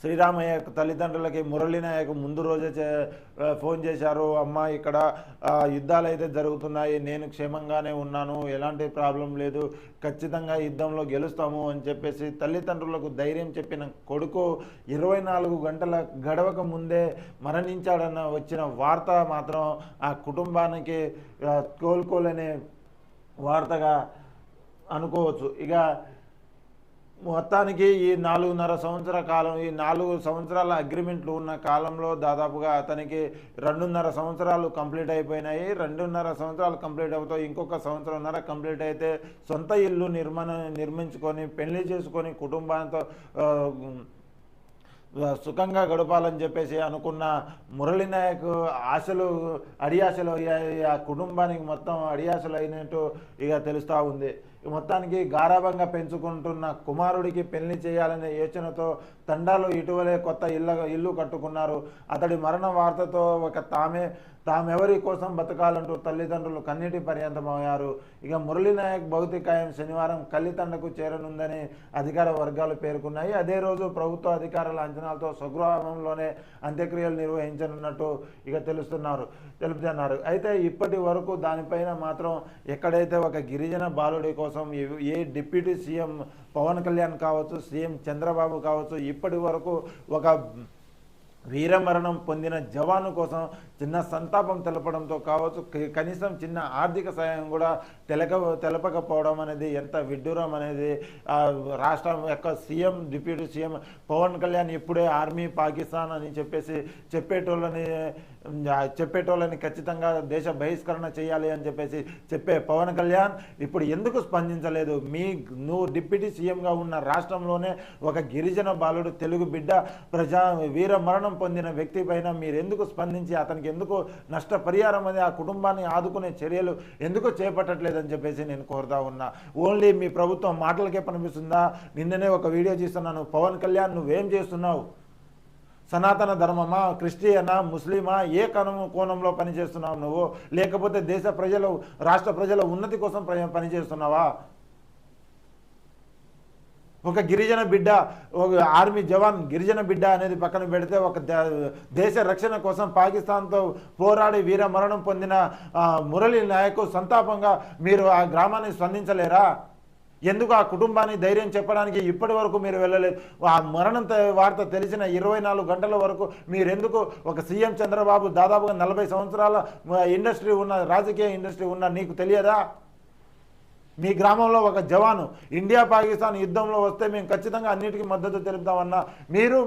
శ్రీరామయ్య తల్లిదండ్రులకి మురళీనాయక్ ముందు రోజే చే- ఫోన్ చేశారు. అమ్మ ఇక్కడ యుద్ధాలు అయితే జరుగుతున్నాయి. నేను క్షేమంగానే ఉన్నాను. ఎలాంటి ప్రాబ్లం లేదు. ఖచ్చితంగా యుద్ధంలో గెలుస్తాము అని చెప్పేసి తల్లిదండ్రులకు ధైర్యం చెప్పిన కొడుకు ఇరవై నాలుగు గంటల గడవక ముందే మరణించాడన్న వచ్చిన వార్త మాత్రం ఆ కుటుంబానికి కోలుకోలేని వార్తగా అనుకోవచ్చు. ఇక మొత్తానికి ఈ నాలుగున్నర సంవత్సర కాలం ఈ నాలుగు సంవత్సరాల అగ్రిమెంట్లు ఉన్న కాలంలో దాదాపుగా అతనికి రెండున్నర సంవత్సరాలు కంప్లీట్ అయిపోయినాయి. రెండున్నర సంవత్సరాలు కంప్లీట్ అవుతాయి ఇంకొక సంవత్సరంన్నర కంప్లీట్ అయితే సొంత ఇల్లు నిర్మాణం నిర్మించుకొని పెళ్ళి చేసుకొని కుటుంబాంతో సుఖంగా గడపాలని చెప్పేసి అనుకున్న మురళీనాయక్ ఆశలు అడియాశలు అయ్యాయి. ఆ కుటుంబానికి మొత్తం అడియాశలు అయినట్టు ఇక తెలుస్తూ ఉంది. మొత్తానికి గారాభంగా పెంచుకుంటున్న కుమారుడికి పెళ్ళి చేయాలనే యోచనతో తండాలు ఇటీవలే కొత్త ఇళ్ళ ఇల్లు కట్టుకున్నారు. అతడి మరణ వార్తతో ఒక తామే తామెవరి కోసం బతకాలంటూ తల్లిదండ్రులు కన్నీటి పర్యంతమయ్యారు. ఇక మురళీనాయక్ భౌతికాయం శనివారం కల్లితండకు చేరనుందని అధికార వర్గాలు పేర్కొన్నాయి. అదే రోజు ప్రభుత్వ అధికారుల అంచనాలతో స్వగృహంలోనే అంత్యక్రియలు నిర్వహించనున్నట్టు ఇక తెలుస్తున్నారు తెలుపుతున్నారు. అయితే ఇప్పటి వరకు దానిపైన మాత్రం ఎక్కడైతే ఒక గిరిజన బాలుడి కోసం ఏ- ఏ డిప్యూటీ సీఎం పవన్ కళ్యాణ్ కావచ్చు సీఎం చంద్రబాబు కావచ్చు ఇప్పటి వరకు ఒక వీరమరణం పొందిన జవాను కోసం చిన్న సంతాపం తెలపడంతో కావచ్చు కనీసం చిన్న ఆర్థిక సహాయం కూడా తెలక తెలపకపోవడం అనేది ఎంత విడ్డూరం అనేది రాష్ట్రం యొక్క CM deputy CM Pawan Kalyan ఇప్పుడే ఆర్మీ పాకిస్తాన్ అని చెప్పేసి చెప్పేటోళ్ళని చెప్పేటోళ్ళని ఖచ్చితంగా దేశ బహిష్కరణ చేయాలి అని చెప్పేసి చెప్పే పవన్ కళ్యాణ్ ఇప్పుడు ఎందుకు స్పందించలేదు? మీ నువ్వు డిప్యూటీ సీఎంగా ఉన్న రాష్ట్రంలోనే ఒక గిరిజన బాలుడు తెలుగు బిడ్డ ప్రజా వీర మరణం పొందిన వ్యక్తి పైన మీరు ఎందుకు స్పందించి అతనికి ఎందుకు నష్టపరిహారం అనేది ఆ కుటుంబాన్ని ఆదుకునే చర్యలు ఎందుకు చేపట్టట్లేదని చెప్పేసి నేను కోరుతా ఉన్నా. ఓన్లీ మీ ప్రభుత్వం మాటలకే పనిపిస్తుందా? నిన్ననే ఒక వీడియో చేస్తున్నాను. పవన్ కళ్యాణ్ నువ్వేం చేస్తున్నావు? సనాతన ధర్మమా? క్రిస్టియనా? ముస్లిమా? ఏ కణం కోణంలో పనిచేస్తున్నావు నువ్వు? లేకపోతే దేశ ప్రజలు రాష్ట్ర ప్రజల ఉన్నతి కోసం పనిచేస్తున్నావా? ఒక గిరిజన బిడ్డ ఒక ఆర్మీ జవాన్ గిరిజన బిడ్డ అనేది పక్కన పెడితే ఒక ద- దేశ రక్షణ కోసం పాకిస్తాన్తో పోరాడి వీర మరణం పొందిన మురళీ నాయక్ సంతాపంగా మీరు ఆ గ్రామాన్ని స్పందించలేరా? ఎందుకు ఆ కుటుంబాన్ని ధైర్యం చెప్పడానికి ఇప్పటి వరకు మీరు వెళ్ళలేదు? ఆ మరణం వార్త తెలిసిన ఇరవై నాలుగు గంటల వరకు మీరెందుకు ఒక సీఎం చంద్రబాబు దాదాపుగా నలభై సంవత్సరాల ఇండస్ట్రీ ఉన్న రాజకీయ ఇండస్ట్రీ ఉన్న నీకు తెలియదా? మీ గ్రామంలో ఒక జవాను ఇండియా పాకిస్తాన్ యుద్ధంలో వస్తే మేము ఖచ్చితంగా అన్నిటికీ మద్దతు తెలుపుతామన్నా మీరు